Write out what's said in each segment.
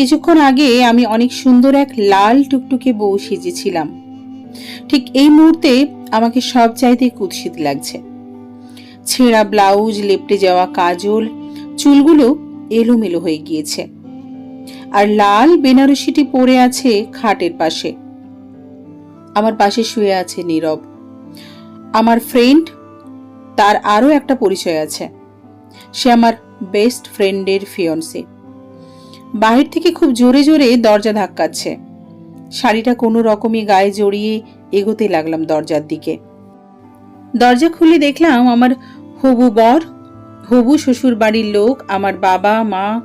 কিছুক্ষণ আগে আমি অনেক সুন্দর এক লাল টুকটুকে বউ সেজেছিলাম। ঠিক এই মুহূর্তে আমাকে সব চাইতে কুৎসিত লাগছে। ছেঁড়া ব্লাউজ, লেপটে যাওয়া কাজল, চুলগুলো এলোমেলো হয়ে গিয়েছে। আর লাল বেনারসিটি পড়ে আছে খাটের পাশে। আমার পাশে শুয়ে আছে নীরব। আমার ফ্রেন্ড তার আরও একটা পরিচয় আছে। সে আমার বেস্ট ফ্রেন্ডের ফিয়ন্সে বাহির থেকে খুব জোরে জোরে দরজা ধাক্কাচ্ছে। শাড়িটা কোনো রকমে গায়ে জড়িয়ে এগোতে লাগলাম দরজার দিকে। দরজা খুলে দেখলাম আমার হবু বর, হবু শ্বশুর বাড়ির লোক, আমার বাবা, মা,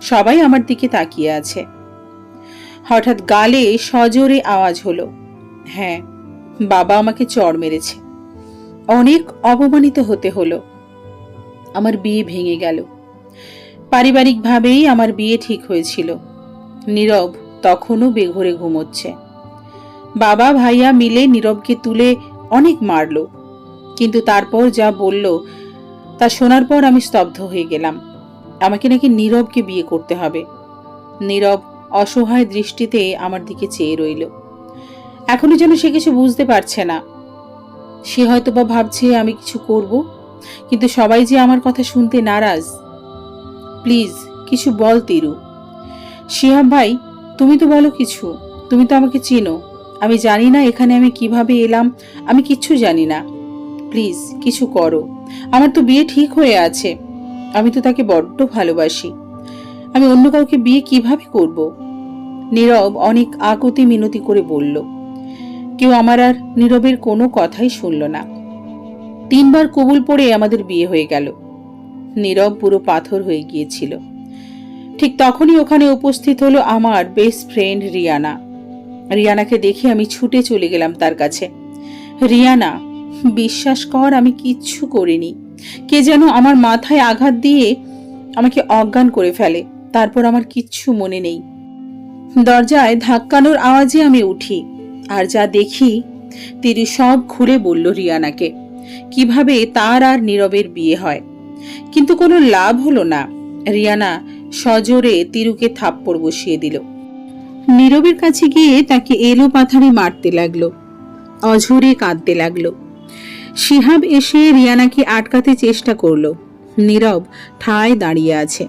সবাই আমার দিকে তাকিয়ে আছে। হঠাৎ গালে সজোরে আওয়াজ হলো হ্যাঁ বাবা আমাকে চড় মেরেছে। অনেক অপমানিত হতে হলো। আমার বিয়ে ভেঙে গেল। পারিবারিকভাবেই আমার বিয়ে ঠিক হয়েছিল। নীরব তখনও বেঘরে ঘুমোচ্ছে। বাবা ভাইয়া মিলে নীরবকে তুলে অনেক মারল, কিন্তু তারপর যা বলল তা শোনার পর আমি স্তব্ধ হয়ে গেলাম। আমাকে নাকি নীরবকে বিয়ে করতে হবে। নীরব অসহায় দৃষ্টিতে আমার দিকে চেয়ে রইল। এখনও যেন সে কিছু বুঝতে পারছে না। সে হয়তো বা ভাবছে আমি কিছু করব, কিন্তু সবাই যে আমার কথা শুনতে নারাজ প্লিজ, কিছু বল তিরু। শিহাব ভাই, তুমি তো বলো কিছু। তুমি তো আমাকে চিনো। আমি জানি না এখানে আমি কীভাবে এলাম। আমি কিচ্ছু জানি না। প্লিজ, কিছু করো। আমার তো বিয়ে ঠিক হয়ে আছে। আমি তো তাকে বড্ড ভালোবাসি। আমি অন্য কাউকে বিয়ে কীভাবে করব? নীরব অনেক আকতি মিনতি করে বলল। কেউ আমার আর নীরবের কোনো কথাই শুনল না। তিনবার কবুল পড়ে আমাদের বিয়ে হয়ে গেল। নীরব পুরো পাথর হয়ে গিয়েছিল। ঠিক তখনই ওখানে উপস্থিত হলো আমার বেস্ট ফ্রেন্ড রিয়ানা। রিয়ানাকে দেখে আমি ছুটে চলে গেলাম তার কাছে। রিয়ানা, বিশ্বাস কর আমি কিচ্ছু করিনি। কে যেন আমার মাথায় আঘাত দিয়ে আমাকে অজ্ঞান করে ফেলে। তারপর আমার কিচ্ছু মনে নেই। দরজায় ধাক্কানোর আওয়াজে আমি উঠি আর যা দেখি তিনি সব ঘুরে বলল রিয়ানাকে, কীভাবে তার আর নীরবের বিয়ে হয়। কিন্তু কোনো লাভ হলো না। রিয়ানা সজোরে তিরুকে থাপ্পড় বসিয়ে দিল। নীরবের কাছে গিয়ে তাকে এলো পাথারে মারতে লাগল, অঝরে কাঁদতে লাগল। শিহাব এসে রিয়ানাকে আটকাতে চেষ্টা করল। নীরব ঠায় দাঁড়িয়ে আছে।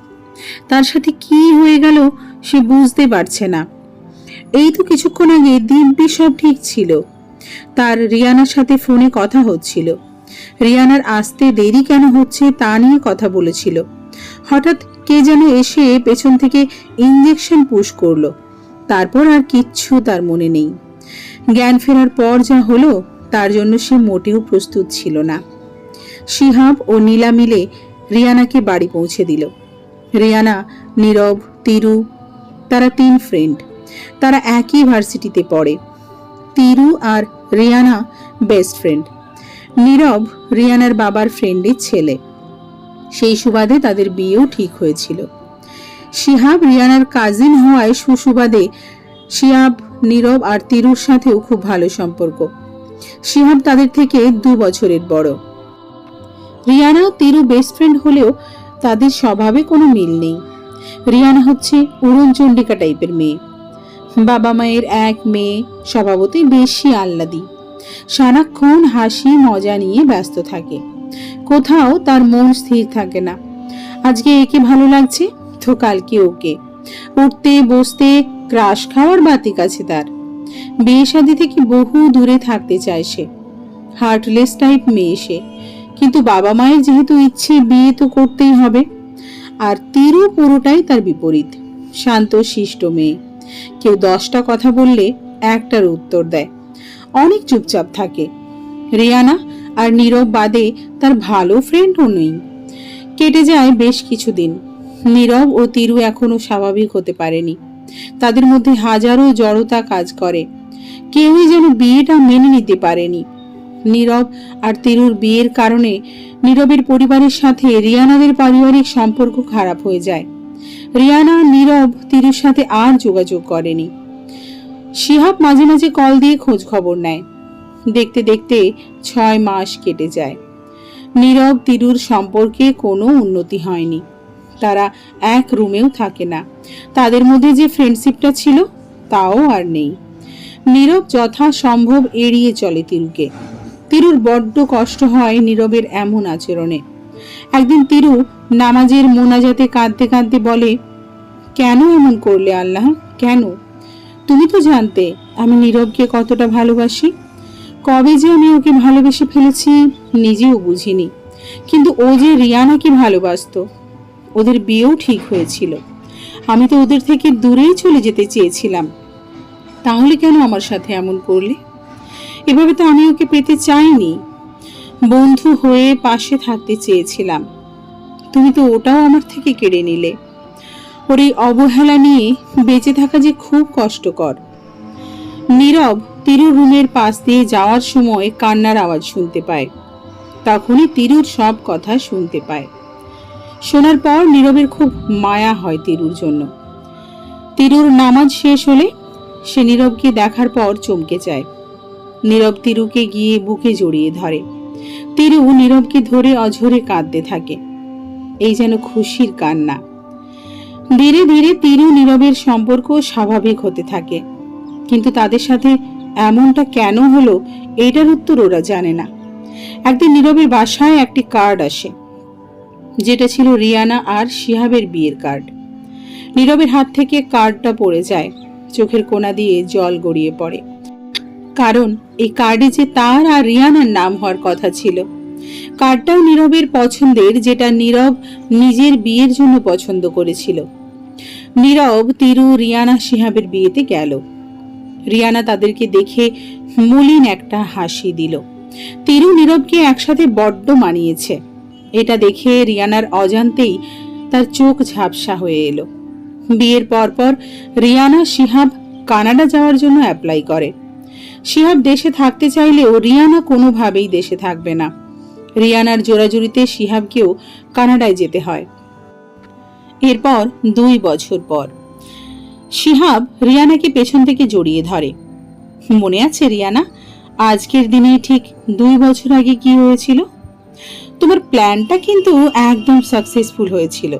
তার সাথে কি হয়ে গেল সে বুঝতে পারছে না। এই তো কিছুক্ষণ আগে দিব্যি সব ঠিক ছিল। তার রিয়ানার সাথে ফোনে কথা হচ্ছিল। রিয়ানার আসতে দেরি কেন হচ্ছে তা নিয়ে কথা বলেছিল। হঠাৎ কে যেন এসে পেছন থেকে ইঞ্জেকশন পুশ করল। তারপর আর কিচ্ছু তার মনে নেই। জ্ঞান ফেরার পর যা হলো, তার জন্য সে মোটেও প্রস্তুত ছিল না। শিহাব ও নীলা মিলে রিয়ানাকে বাড়ি পৌঁছে দিল। রিয়ানা, নীরব, তিরু, তারা তিন ফ্রেন্ড তারা একই ভার্সিটিতে পড়ে। তিরু আর রিয়ানা বেস্ট ফ্রেন্ড নীরব রিয়ানার বাবার ফ্রেন্ডের ছেলে। সেই সুবাদে তাদের বিয়েও ঠিক হয়েছিল। শিহাব রিয়ানার কাজিন হওয়ায় সুসুবাদে শিহাব, নীরব আর তিরুর সাথেও খুব ভালো সম্পর্ক। শিহাব তাদের থেকে দু বছরের বড়। রিয়ানা তিরু বেস্ট ফ্রেন্ড হলেও তাদের স্বভাবে কোনো মিল নেই। রিয়ানা হচ্ছে উড়ন চণ্ডিকা টাইপের মেয়ে। বাবা মায়ের এক মেয়ে, স্বভাবতই বেশি আহ্লাদি। সারাক্ষণ হাসি, মজা নিয়ে ব্যস্ত থাকে। কোথাও তার মন স্থির থাকে না। আজকে একে ভালো লাগছে? তো কালকে ওকে। উঠতে, বসতে, ক্রাশ খাওয়ার বাতিক আছে তার। বিয়ে শাদী থেকে বহু দূরে থাকতে চায় সে। হার্টলেস টাইপ মেয়ে সে। কিন্তু বাবা মায়ের যেহেতু ইচ্ছে, বিয়ে তো করতেই হবে। আর তিরু পুরোটাই তার বিপরীত। শান্ত, শিষ্ট মেয়ে। কেউ দশটা কথা বললে একটার উত্তর দেয়। অনেক চুপচাপ থাকে। রিয়ানা আর নীরব বাদে তার ভালো ফ্রেন্ডও নেই। কেটে যায় বেশ কিছুদিন। নীরব ও তিরু এখনও স্বাভাবিক হতে পারেনি। তাদের মধ্যে হাজারো জড়তা কাজ করে। কেউই যেন বিয়েটা মেনে নিতে পারেনি। নীরব আর তিরুর বিয়ের কারণে নীরবের পরিবারের সাথে রিয়ানাদের পারিবারিক সম্পর্ক খারাপ হয়ে যায়। রিয়ানা নীরব তিরুর সাথে আর যোগাযোগ করেনি। শিহাব মাঝে মাঝে কল দিয়ে খোঁজ খবর নেয়। দেখতে দেখতে ছয় মাস কেটে যায়। নীরব তিরুর সম্পর্কে কোনো উন্নতি হয়নি। তারা এক রুমেও থাকে না। তাদের মধ্যে যে ফ্রেন্ডশিপটা ছিল, তাও আর নেই। নীরব যথাসম্ভব এড়িয়ে চলে তিরুকে। তিরুর বড্ড কষ্ট হয় নীরবের এমন আচরণে। একদিন তিরু নামাজের মোনাজাতে কাঁদতে কাঁদতে বলে, কেন এমন করলে আল্লাহ? কেন? তুমি তো জানতে, আমি নীরবকে কতটা ভালোবাসি। কবে যে আমি ওকে ভালোবেসে ফেলেছি, নিজেও বুঝিনি। কিন্তু ও যে রিয়ানাকে ভালোবাসতো, ওদের বিয়েও ঠিক হয়েছিল। আমি তো ওদের থেকে দূরেই চলে যেতে চেয়েছিলাম। তাহলে কেন আমার সাথে এমন করলে? এভাবে তো আমি ওকে পেতে চাইনি। বন্ধু হয়ে পাশে থাকতে চেয়েছিলাম। তুমি তো ওটাও আমার থেকে কেড়ে নিলে। এই অবহেলা নিয়ে বেঁচে থাকা যে খুব কষ্টকর। নীরব তিরু রুমের পাশ দিয়ে যাওয়ার সময় কান্নার আওয়াজ শুনতে পায়। তখনই তিরুর সব কথা শুনতে পায়। শোনার পর নীরবের খুব মায়া হয় তিরুর জন্য। তিরুর নামাজ শেষ হলে সে নীরবকে দেখার পর চমকে যায়। নীরব তিরুকে গিয়ে বুকে জড়িয়ে ধরে। তিরু নীরবকে ধরে অঝরে কাঁদতে থাকে। এই যেন খুশির কান্না। ধীরে ধীরে তিরু নীরবের সম্পর্ক স্বাভাবিক হতে থাকে। কিন্তু তাদের সাথে এমনটা কেন হলো এটার উত্তর ওরা জানে না। একদিন নীরবের বাসায় একটি কার্ড আসে, যেটা ছিল রিয়ানা আর শিহাবের বিয়ের কার্ড। নীরবের হাত থেকে কার্ডটা পড়ে যায়, চোখের কোনা দিয়ে জল গড়িয়ে পড়ে। কারণ এই কার্ডে যে তার আর রিয়ানার নাম হওয়ার কথা ছিল, কার্ডটাও নীরবের পছন্দের, যেটা নীরব নিজের বিয়ের জন্য পছন্দ করেছিল। নীরব তিরু রিয়ানা সিহাবের বিয়েতে গেল। রিয়ানা তাদেরকে দেখে মলিন একটা হাসি দিল। তিরু নীরবকে একসাথে বড্ড মানিয়েছে। এটা দেখে রিয়ানার অজান্তেই তার চোখ ঝাপসা হয়ে এলো। বিয়ের পরপর রিয়ানা সিহাব কানাডা যাওয়ার জন্য অ্যাপ্লাই করে। সিহাব দেশে থাকতে চাইলেও রিয়ানা কোনোভাবেই দেশে থাকবে না। রিয়ানার জোরাজুরিতে সিহাবকেও কানাডায় যেতে হয়। এরপর দুই বছর পর। শিহাব রিয়ানাকে পেছন থেকে জড়িয়ে ধরে। মনে আছে রিয়ানা, আজকের দিনে ঠিক দুই বছর আগে কি হয়েছিল? তোমার প্ল্যানটা কিন্তু একদম সাকসেসফুল হয়েছিল।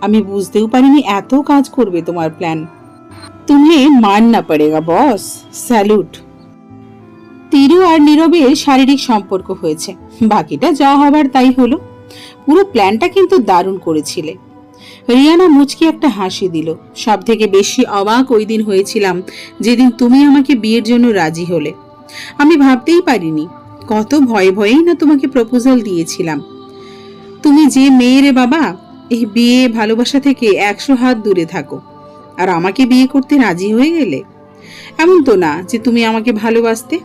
আমি বুঝতেও পারিনি এত কাজ করবে তোমার প্ল্যান। তুমি মাননা পড়েগা বস স্যালুট তিরু আর নীরবের শারীরিক সম্পর্ক হয়েছে। বাকিটা যা হবার তাই হলো। পুরো প্ল্যানটা কিন্তু দারুণ করেছিলে। রিয়ানা মুচকি একটা হাসি দিল। সব থেকে বেশি অবাক ওই দিন হয়েছিলাম, যেদিন তুমি আমাকে বিয়ের জন্য রাজি হলে। আমি ভাবতেই পারিনি, কত ভয়ে ভয়েই না তোমাকে প্রপোজাল দিয়েছিলাম। তুমি যে মেয়েরে বাবা, এই বিয়ে ভালোবাসা থেকে একশো হাত দূরে থাকো। আর আমাকে বিয়ে করতে রাজি হয়ে গেলে? এমন তো না যে তুমি আমাকে ভালোবাসতে।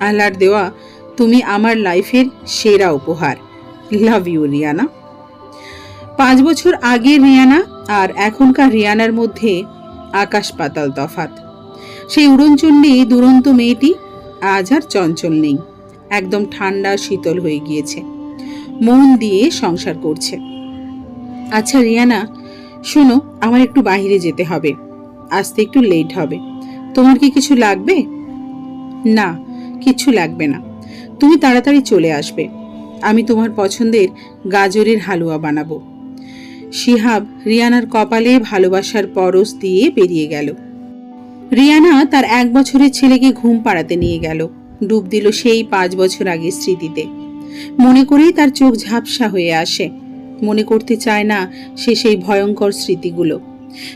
আল্লাহর দেওয়া, তুমি আমার লাইফের সেরা উপহার। Love you Riyana. পাঁচ বছর আগের রিয়ানা আর এখনকার রিয়ানার মধ্যে আকাশ পাতাল তফাত সেই উড়নচণ্ডী, দুরন্ত মেয়েটি আজ আর চঞ্চল নেই। একদম ঠান্ডা, শীতল হয়ে গিয়েছে। মন দিয়ে সংসার করছে। আচ্ছা রিয়ানা, শোনো, আমার একটু বাইরে যেতে হবে। আসতে একটু লেট হবে। তোমার কি কিছু লাগবে? না, কিছু লাগবে না। তুমি তাড়াতাড়ি চলে আসবে। আমি তোমার পছন্দের গাজরের হালুয়া বানাবো। শিহাব রিয়ানার কপালে ভালোবাসার পরশ দিয়ে বেরিয়ে গেল। রিয়ানা তার এক বছরের ছেলেকে ঘুম পাড়াতে নিয়ে গেল। ডুব দিল সেই পাঁচ বছর আগের স্মৃতিতে। মনে করেই তার চোখ ঝাপসা হয়ে আসে। মনে করতে চায় না সে সেই ভয়ঙ্কর স্মৃতিগুলো।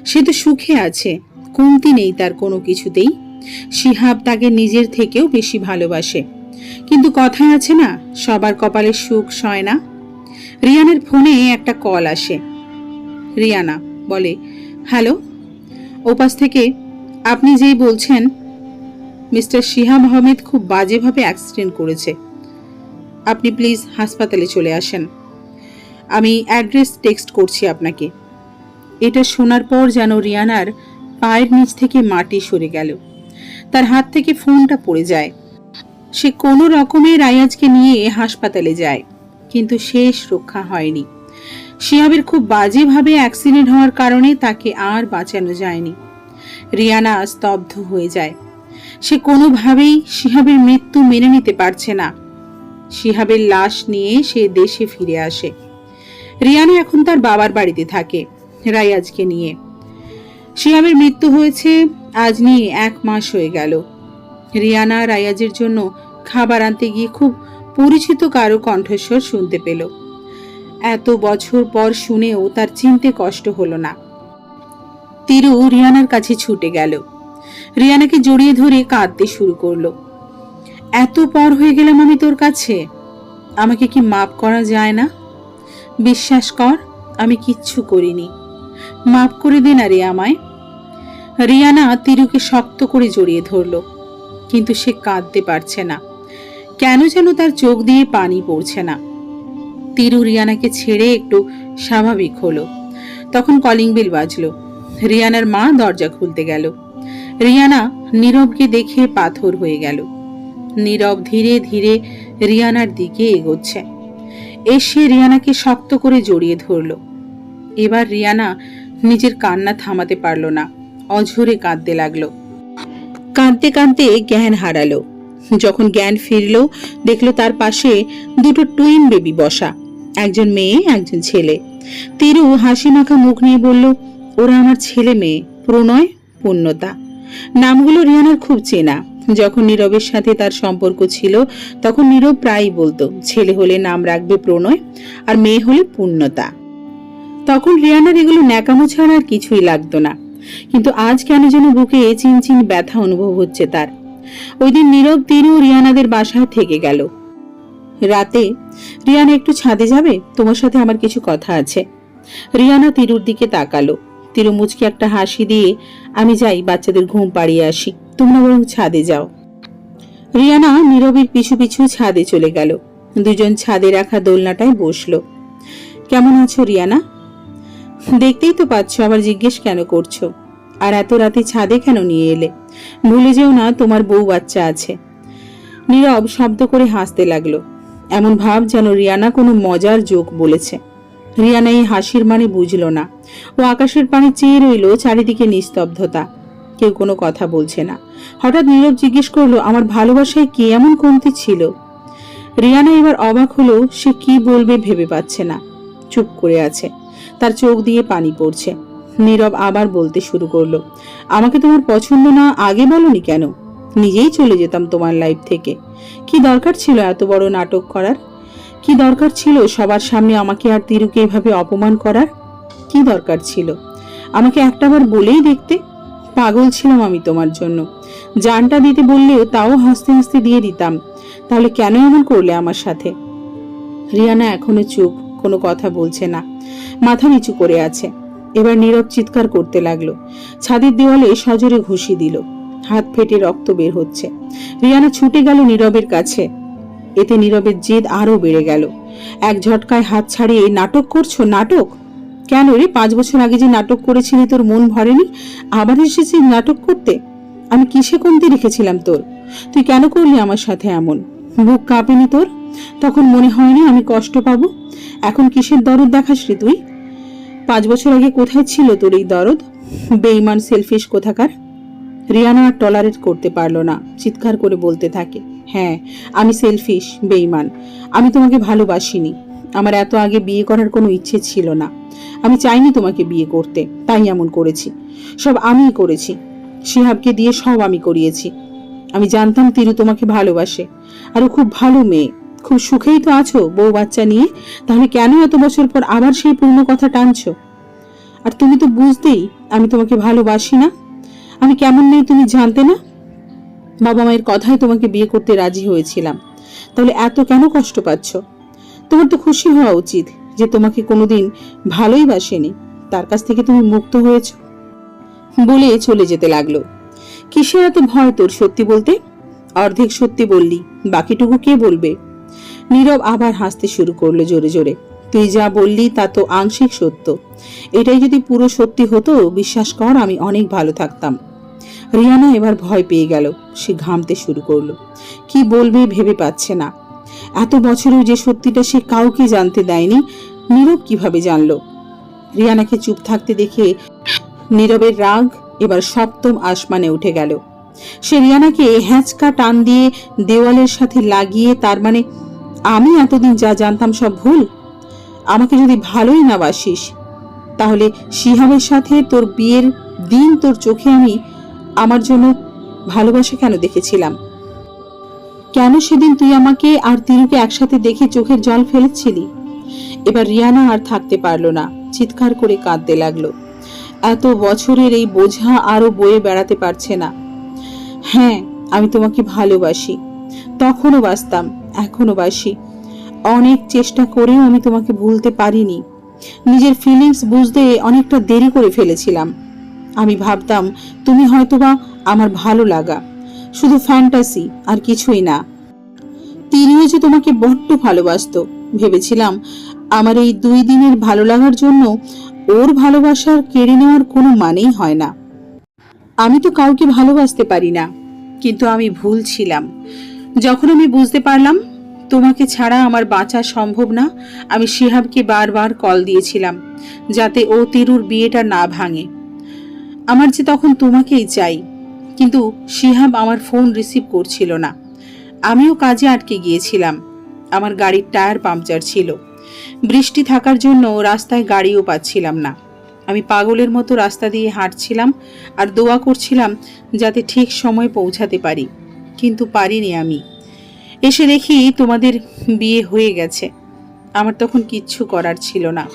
সে তো সুখে আছে, কমতি নেই তার কোনো কিছুতেই। শিহাব তাকে নিজের থেকেও বেশি ভালোবাসে। কিন্তু কথায় আছে না, সবার কপালে সুখ সয় না। রিয়ানের ফোনে একটা কল আসে। রিয়ানা বলে, হ্যালো, ওপাশ থেকে আপনি যেই বলছেন, মিস্টার শিহাব আহমেদ খুব বাজেভাবে অ্যাক্সিডেন্ট করেছে। আপনি প্লিজ হাসপাতালে চলে আসেন। আমি অ্যাড্রেস টেক্সট করছি আপনাকে। এটা শোনার পর যেন রিয়ানার পায়ের নিচ থেকে মাটি সরে গেল। তার হাত থেকে ফোনটা পড়ে যায়। সে কোনো রকমে রায়াজকে নিয়ে হাসপাতালে যায়, কিন্তু শেষ রক্ষা হয়নি। শিহাবের খুব বাজেভাবে অ্যাক্সিডেন্ট হওয়ার কারণে তাকে আর বাঁচানো যায়নি। রিয়ানা স্তব্ধ হয়ে যায়। সে কোনোভাবেই শিহাবের মৃত্যু মেনে নিতে পারছে না। শিহাবের লাশ নিয়ে সে দেশে ফিরে আসে। রিয়ানা এখন তার বাবার বাড়িতে থাকে, রায়াজকে নিয়ে। শিহাবের মৃত্যু হয়েছে আজ নিয়ে এক মাস হয়ে গেল। রিয়ানা রায়াজের জন্য খাবার আনতে গিয়ে খুব পরিচিত কারও কণ্ঠস্বর শুনতে পেল। এত বছর পর শুনেও তার চিনতে কষ্ট হলো না। তিরু রিয়ানার কাছে ছুটে গেল। রিয়ানাকে জড়িয়ে ধরে কাঁদতে শুরু করল। এত পর হয়ে গেলাম আমি তোর কাছে? আমাকে কি মাপ করা যায় না? বিশ্বাস কর, আমি কিচ্ছু করিনি। মাপ করে দে না রে আমায়। রিয়ানা তিরুকে শক্ত করে জড়িয়ে ধরল, কিন্তু সে কাঁদতে পারছে না। কেন যেন তার চোখ দিয়ে পানি পড়ছে না। তিরু রিয়ানাকে ছেড়ে একটু স্বাভাবিক হলো। তখন কলিং বেল বাজলো। রিয়ানার মা দরজা খুলতে গেল। রিয়ানা নীরবকে দেখে পাথর হয়ে গেল। নীরব ধীরে ধীরে রিয়ানার দিকে এগোচ্ছে। এসে রিয়ানাকে শক্ত করে জড়িয়ে ধরল। এবার রিয়ানা নিজের কান্না থামাতে পারল না। অঝরে কাঁদতে লাগল। কাঁদতে কাঁদতে জ্ঞান হারালো। যখন জ্ঞান ফিরল, দেখল তার পাশে দুটো টুইন বেবি বসা। একজন মেয়ে, একজন ছেলে। তিরু হাসি মাখা মুখ নিয়ে বলল, ওরা আমার ছেলে মেয়ে, প্রণয়, পূর্ণতা। নামগুলো রিয়ানার খুব চেনা। যখন নীরবের সাথে তার সম্পর্ক ছিল, তখন নীরব প্রায়ই বলতো, ছেলে হলে নাম রাখবে প্রণয় আর মেয়ে হলে পূর্ণতা। তখন রিয়ানার এগুলো ন্যাকামো ছাড়া আর কিছুই লাগতো না। কিন্তু আজ কেন যেন বুকে চিনচিন ব্যথা অনুভব হচ্ছে তার। ওই দিন নীরব তিরু রিয়ানাদের বাসায় থেকে গেল। রাতে রিয়ানা একটু ছাদে যাবে? তোমার সাথে আমার কিছু কথা আছে। রিয়ানা তিরুর দিকে তাকালো। তিরু মুচকি একটা হাসি দিয়ে, আমি যাই, বাচ্চাদের ঘুম পাড়িয়ে আসি। তোমরা বরং ছাদে যাও। রিয়ানা নীরবের পিছু পিছু ছাদে চলে গেল। দুজন ছাদে রাখা দোলনাটায় বসল। কেমন আছো রিয়ানা? দেখতেই তো পাচ্ছ, আবার জিজ্ঞেস কেন করছ? আর এত রাতে ছাদে কেন নিয়ে এলে? ভুলে যেও না, তোমার বউ বাচ্চা আছে। নীরব শব্দ করে হাসতে লাগল। এমন ভাব যেন রিয়ানা কোনো মজার জোক বলেছে। রিয়ানা এই হাসির মানে বুঝলো না। ও আকাশের পানে চেয়ে রইল চারিদিকে নিস্তব্ধতা। কেউ কোনো কথা বলছে না। হঠাৎ নীরব জিজ্ঞেস করল, আমার ভালোবাসায় কি এমন কমতি ছিল? রিয়ানা এবার অবাক হলো, সে কি বলবে ভেবে পাচ্ছে না। চুপ করে আছে। তার চোখ দিয়ে পানি পড়ছে। নীরব আবার বলতে শুরু করল, আমাকে তোমার পছন্দ না, আগে বলনি কেন? নিজেই চলে যেতাম তোমার লাইফ থেকে। কি দরকার ছিল এত বড় নাটক করার? কি দরকার ছিল সবার সামনে আমাকে আর তিরুকে এভাবে অপমান করার? কি দরকার ছিল? আমাকে একটাবার বলেই দেখতে? পাগল ছিলাম আমি তোমার জন্য। জানটা দিতে বললেও তাও হাসতে হাসতে দিয়ে দিতাম। তাহলে কেন এমন করলে আমার সাথে? রিয়ানা এখনও চুপ, কোনো কথা বলছে না। মাথা নিচু করে আছে। এবার নীরব চিৎকার করতে লাগল। ছাদের দেওয়ালে সজোরে ঘুষি দিল। হাত ফেটে রক্ত বের হচ্ছে। রিয়ানা ছুটে গেল নীরবের কাছে। এতে নীরবের জেদ আরও বেড়ে গেল। এক ঝটকায় হাত ছাড়িয়ে নাটক করছ? নাটক? কেন রে? পাঁচ বছর আগে যে নাটক করেছিলি তোর মন ভরেনি? আবার এসেছিস নাটক করতে? আমি কিসে কমতি রেখেছিলাম তোর? তুই কেন করলি আমার সাথে এমন? বুক কাঁপেনি তোর? তখন মনে হয়নি আমি কষ্ট পাবো? এখন কিসের দরদ দেখাস রে তুই? পাঁচ বছর আগে কোথায় ছিল তোর এই দরদ? বেইমান সেলফিশ কোথাকার? রিয়ানা আর টলারেট করতে পারল না, চিৎকার করে বলতে থাকে হ্যাঁ আমি সেলফিশ বেইমান আমি তোমাকে ভালোবাসিনি, আমার এত আগে বিয়ে করার কোনো ইচ্ছে ছিল না, আমি চাইনি তোমাকে বিয়ে করতে, তাই এমন করেছি, সব আমিই করেছি, শিহাবকে দিয়ে সব আমি করিয়েছি, আমি জানতাম তিরু তোমাকে ভালোবাসে, আর খুব ভালো মেয়ে, খুব সুখেই তো আছো বউ বাচ্চা নিয়ে, তাহলে কেন এত বছর পর আবার সেই পুরনো কথা টানছো? আর তুমি তো বুঝতেই আমি তোমাকে ভালোবাসি না আমি কেমন নেই তুমি জানতে না? বাবা মায়ের কথায় তোমাকে বিয়ে করতে রাজি হয়েছিলাম। তাহলে এত কেন কষ্ট পাচ্ছ? তোমার তো খুশি হওয়া উচিত যে তোমাকে কোনোদিন ভালোই বাসেনি। তার কাছ থেকে তুমি মুক্ত হয়েছ। বলে চলে যেতে লাগল। কিসের এত ভয় তোর সত্যি বলতে? অর্ধেক সত্যি বললি, বাকিটুকু কে বলবে? নীরব আবার হাসতে শুরু করল জোরে জোরে। তুই যা বললি তা তো আংশিক সত্য। এটাই যদি পুরো সত্যি হতো, বিশ্বাস কর আমি অনেক ভালো থাকতাম। রিয়ানা এবার ভয় পেয়ে গেল। সে ঘামতে শুরু করল। কি বলবে ভেবে পাচ্ছে না। এত বছরেও যে সত্যিটা সে কাউকে জানতে দেয়নি, নীরব কীভাবে জানলো? রিয়ানাকে চুপ থাকতে দেখে নীরবের রাগ এবার সপ্তম আসমানে উঠে গেল। সে রিয়ানাকে হ্যাঁচকা টান দিয়ে দেওয়ালের সাথে লাগিয়ে তার মানে আমি এতদিন যা জানতাম সব ভুল? আমাকে যদি ভালোই না বাসিস, তাহলে শিহাবের সাথে তোর বিয়ের দিন তোর চোখে আমি আমার জন্য ভালোবাসা কেন দেখেছিলাম? কেন সেদিন তুই আমাকে আর তিরুকে একসাথে দেখে চোখের জল ফেলেছিলি? এবার রিয়ানা আর থাকতে পারল না, চিৎকার করে কাঁদতে লাগল। এত বছরের এই বোঝা আরও বয়ে বেড়াতে পারছে না। হ্যাঁ আমি তোমাকে ভালোবাসি। তখনও বাসতাম এখনও বাসি। অনেক চেষ্টা করেও আমি তোমাকে ভুলতে পারিনি। নিজের ফিলিংস বুঝতে অনেকটা দেরি করে ফেলেছিলাম। আমি ভাবতাম, তুমি হয়তোবা আমার ভালো লাগা। শুধু ফ্যান্টাসি আর কিছুই না। তিনিও যে তোমাকে বড্ড ভালোবাসতো, ভেবেছিলাম আমার এই দুই দিনের ভালো লাগার জন্য ওর ভালোবাসার কেড়ে নেওয়ার কোনো মানেই হয় না। আমি তো কাউকে ভালোবাসতে পারি না, কিন্তু আমি ভুল ছিলাম। যখন আমি বুঝতে পারলাম, তোমাকে ছাড়া আমার বাঁচা সম্ভব না, আমি শিহাবকে বারবার কল দিয়েছিলাম, যাতে ও তিরুর বিয়েটা না ভাঙে। আমার যে তখন তোমাকেই চাই। কিন্তু শিহাব আমার ফোন রিসিভ করছিল না। আমিও কাজে আটকে গিয়েছিলাম। আমার গাড়ির টায়ার পাংচার ছিল। বৃষ্টি থাকার জন্য রাস্তায় গাড়িও পাচ্ছিলাম না। আমি পাগলের মতো রাস্তা দিয়ে হাঁটছিলাম আর দোয়া করছিলাম যাতে ঠিক সময় পৌঁছাতে পারি। কিন্তু পারিনি আমি। এসে দেখি তোমাদের বিয়ে হয়ে গেছে। আমার তখন কিচ্ছু করার ছিল না।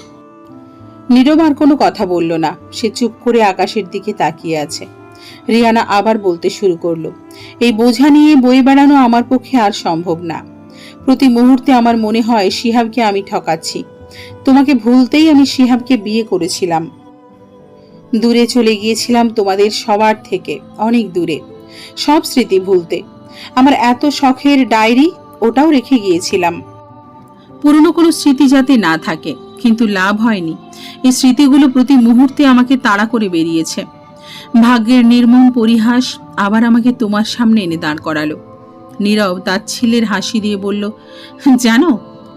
নীরব আর কোনো কথা বলল না। সে চুপ করে আকাশের দিকে তাকিয়ে আছে। রিয়ানা আবার বলতে শুরু করল, এই বোঝা নিয়ে বয়ে বেড়ানো আমার পক্ষে আর সম্ভব না। প্রতি মুহূর্তে আমার মনে হয় শিহাবকে আমি ঠকাচ্ছি। তোমাকে ভুলতেই আমি শিহাবকে বিয়ে করেছিলাম। দূরে চলে গিয়েছিলাম তোমাদের সবার থেকে, অনেক দূরে। সব স্মৃতি ভুলতে। আমার এত শখের ডায়েরি ওটাও রেখে গিয়েছিলাম। পুরনো কোনো স্মৃতি যাতে না থাকে কিন্তু লাভ হয়নি। এই স্মৃতিগুলো প্রতি মুহূর্তে আমাকে তাড়া করে বেরিয়েছে। ভাগ্যের নির্মম পরিহাস আবার আমাকে তোমার সামনে এনে দাঁড় করালো। নীরব তার ছিলের হাসি দিয়ে বলল, জানো,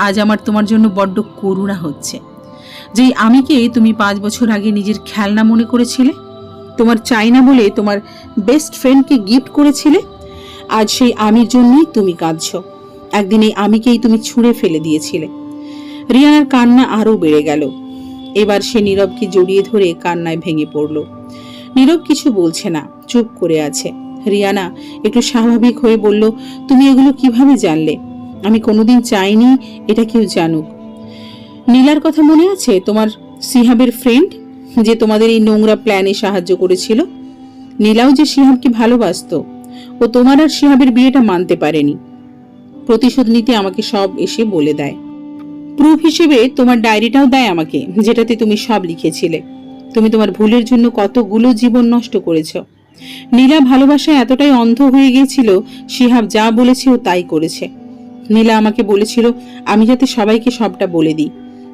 আজ আমার তোমার জন্য বড্ড করুণা হচ্ছে। যেই আমিকে তুমি পাঁচ বছর আগে নিজের খেলনা মনে করেছিলে, তোমার চাই না বলে তোমার বেস্ট ফ্রেন্ডকে গিফট করেছিলে, আজ সেই আমির জন্যই তুমি কাঁদছ। একদিন এই আমিকেই তুমি ছুঁড়ে ফেলে দিয়েছিলে। রিয়ানার কান্না আরও বেড়ে গেল। এবার সে নীরবকে জড়িয়ে ধরে কান্নায় ভেঙে পড়ল। নীরব কিছু বলছে না, চুপ করে আছে। রিয়ানা একটু স্বাভাবিক হয়ে বলল, তুমি এগুলো কীভাবে জানলে? আমি কোনোদিন চাইনি এটা কেউ জানুক। নীলার কথা মনে আছে তোমার সিহাবের ফ্রেন্ড যে তোমাদের এই নোংরা প্ল্যানে সাহায্য করেছিল? নীলাও যে সিহাবকে ভালোবাসতো, ও তোমার আর সিহাবের বিয়েটা মানতে পারেনি। প্রতিশোধ নিতে আমাকে সব এসে বলে দেয়। প্রুফ হিসেবে তোমার ডায়েরিটাও দেয় আমাকে, যেটাতে তুমি সব লিখেছিলে। তুমি তোমার ভুলের জন্য কতগুলো জীবন নষ্ট করেছ। নীলা ভালোবাসায় এতটাই অন্ধ হয়ে গিয়েছিল, শিহাব যা বলেছে ও তাই করেছে। নীলা আমাকে বলেছিল, আমি যাতে সবাইকে সবটা বলে দিই,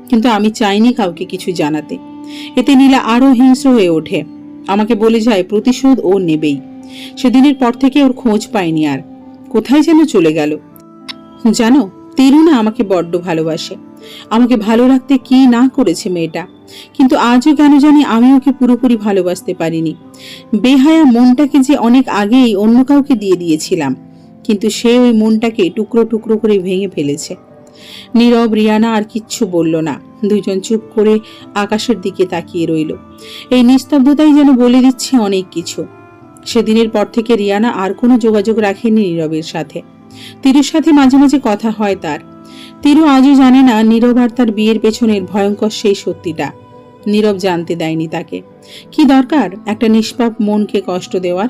কিন্তু আমি চাইনি কাউকে কিছু জানাতে। এতে নীলা আরও হিংস্র হয়ে ওঠে। আমাকে বলে যায়, প্রতিশোধ ও নেবেই। সেদিনের পর থেকে ওর খোঁজ পায়নি আর। কোথায় যেন চলে গেল। জানো তেরুনা আমাকে বড্ড ভালোবাসে। আমাকে ভালো রাখতে কি না করেছে মেয়েটা? কিন্তু আজও কেন জানি আমি ওকে পুরোপুরি ভালোবাসতে পারিনি। বেহায়া মনটাকে যে অনেক আগেই অন্য কাউকে দিয়ে দিয়েছিলাম, কিন্তু সে ওই মনটাকে টুকরো টুকরো করে ভেঙে ফেলেছে। নীরব রিয়ানা আর কিচ্ছু বলল না। দুজন চুপ করে আকাশের দিকে তাকিয়ে রইল। এই নিস্তব্ধতাই যেন বলে দিচ্ছে অনেক কিছু। সেদিনের পর থেকে রিয়ানা আর কোনো যোগাযোগ রাখেনি নীরবের সাথে। তিরুর সাথে মাঝে মাঝে কথা হয় তার। তিরু আজও জানে না নীরব আর তার বিয়ের পেছনের ভয়ঙ্কর সেই সত্যিটা। নীরব জানতে দেয়নি তাকে। কি দরকার? একটা নিষ্পাপ মনকে কষ্ট দেওয়ার?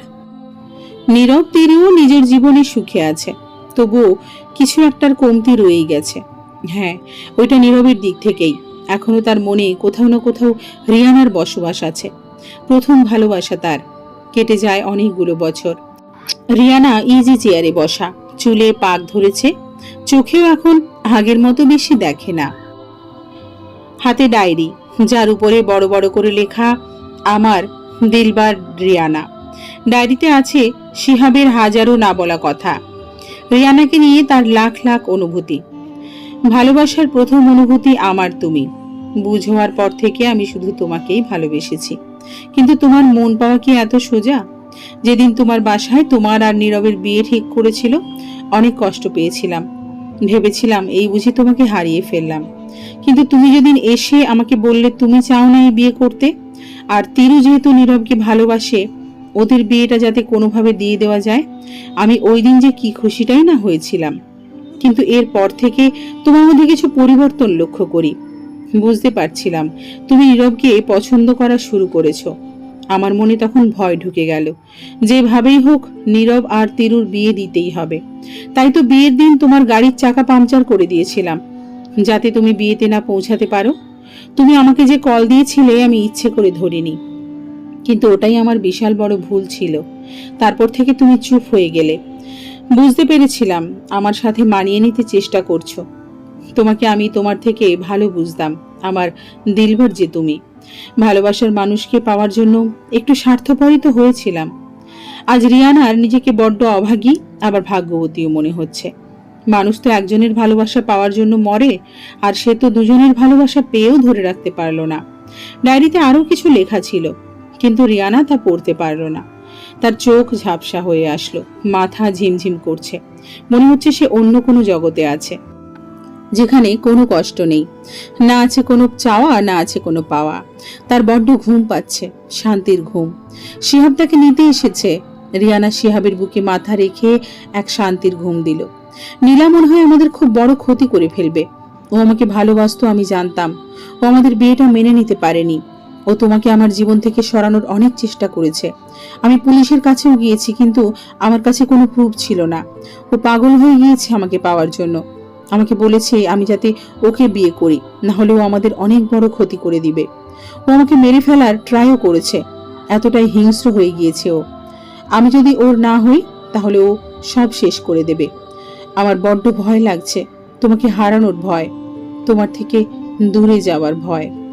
নীরব তিরিও নিজের জীবনে সুখে আছে। তবুও কিছু একটার কমতি রয়েই গেছে। হ্যাঁ ওইটা নীরবের দিক থেকেই। এখনও তার মনে কোথাও না কোথাও রিয়ানার বসবাস আছে। প্রথম ভালোবাসা তার। কেটে যায় অনেকগুলো বছর। রিয়ানা ইজি চেয়ারে বসা। চুলে পাক ধরেছে, চোখেও এখন আগের মতো বেশি দেখে না। হাতে ডায়েরি, যার উপরে বড় বড় করে লেখা, আমার দিলবার রিয়ানা। ডায়েরিতে আছে শিহাবের হাজারো না বলা কথা। রিয়ানাকে নিয়ে তার লাখ লাখ অনুভূতি। ভালোবাসার প্রথম অনুভূতি আমার তুমি। বুঝ হওয়ার পর থেকে আমি শুধু তোমাকেই ভালোবেসেছি। কিন্তু তোমার মন পাওয়া কি এত সোজা? যেদিন তোমার বাসায় তোমার আর নীরবের বিয়ে ঠিক করেছিল অনেক কষ্ট পেয়েছিলাম। ভেবেছিলাম এই বুঝি তোমাকে হারিয়ে ফেললাম। কিন্তু তুমি যেদিন এসে আমাকে বললে তুমি চাও না এই বিয়ে করতে, আর তিরু যেহেতু নীরবকে ভালোবাসে, ওদের বিয়েটা যাতে কোনোভাবে দিয়ে দেওয়া যায়, আমি ওই দিন যে কি খুশিটাই না হয়েছিলাম। কিন্তু এরপর থেকে তোমার মধ্যে কিছু পরিবর্তন লক্ষ্য করি। বুঝতে পারছিলাম, তুমি নীরবকে পছন্দ করা শুরু করেছ। আমার মনে তখন ভয় ঢুকে গেল। যেভাবেই হোক, নীরব আর তিরুর বিয়ে দিতেই হবে। তাই তো বিয়ের দিন তোমার গাড়ির চাকা পাংচার করে দিয়েছিলাম। যাতে তুমি বিয়েতে না পৌঁছাতে পারো। তুমি আমাকে যে কল দিয়েছিলে, আমি ইচ্ছে করে ধরিনি। কিন্তু ওটাই আমার বিশাল বড় ভুল ছিল। তারপর থেকে তুমি চুপ হয়ে গেলে। বুঝতে পেরেছিলাম, আমার সাথে মানিয়ে নিতে চেষ্টা করছ। তোমাকে আমি তোমার থেকে ভালো বুঝতাম, আমার দিলভর যে তুমি। ভালোবাসার মানুষকে পাওয়ার জন্য একটু স্বার্থপরই তো হয়েছিলাম। আজ রিয়ানার নিজেকে বড্ড অভাগী, আবার ভাগ্যবতীও মনে হচ্ছে। মানুষ তো একজনের ভালোবাসা পাওয়ার জন্য মরে, আর সে তো দুজনের ভালোবাসা পেয়েও ধরে রাখতে পারল না। ডায়েরিতে আরও কিছু লেখা ছিল, কিন্তু রিয়ানা তা পড়তে পারল না। তার চোখ ঝাপসা হয়ে আসলো, মাথা ঝিমঝিম করছে। মনে হচ্ছে সে অন্য কোনো জগতে আছে। যেখানে কোনো কষ্ট নেই। না আছে কোনো চাওয়া, না আছে কোনো পাওয়া। তার বড্ড ঘুম পাচ্ছে, শান্তির ঘুম। শিহাব তাকে নিতে এসেছে। রিয়ানা শিহাবের বুকে মাথা রেখে এক শান্তির ঘুম দিল। নীলা মনে হয় আমাদের খুব বড় ক্ষতি করে ফেলবে। ও আমাকে ভালোবাসতো, আমি জানতাম। ও আমাদের বিয়েটা মেনে নিতে পারেনি। ও তোমাকে আমার জীবন থেকে সরানোর অনেক চেষ্টা করেছে। আমি পুলিশের কাছেও গিয়েছি, কিন্তু আমার কাছে কোনো প্রুফ ছিল না। ও পাগল হয়ে গিয়েছে আমাকে পাওয়ার জন্য। আমাকে বলেছে, আমি যাতে ওকে বিয়ে করি না হলে ও আমাদের অনেক বড় ক্ষতি করে দিবে। ও আমাকে মেরে ফেলার ট্রাইও করেছে, এতটাই হিংস্র হয়ে গিয়েছে ও। আমি যদি ওর না হই, তাহলে ও সব শেষ করে দেবে। আমার বড্ড ভয় লাগছে, তোমাকে হারানোর ভয়, তোমার থেকে দূরে যাওয়ার ভয়।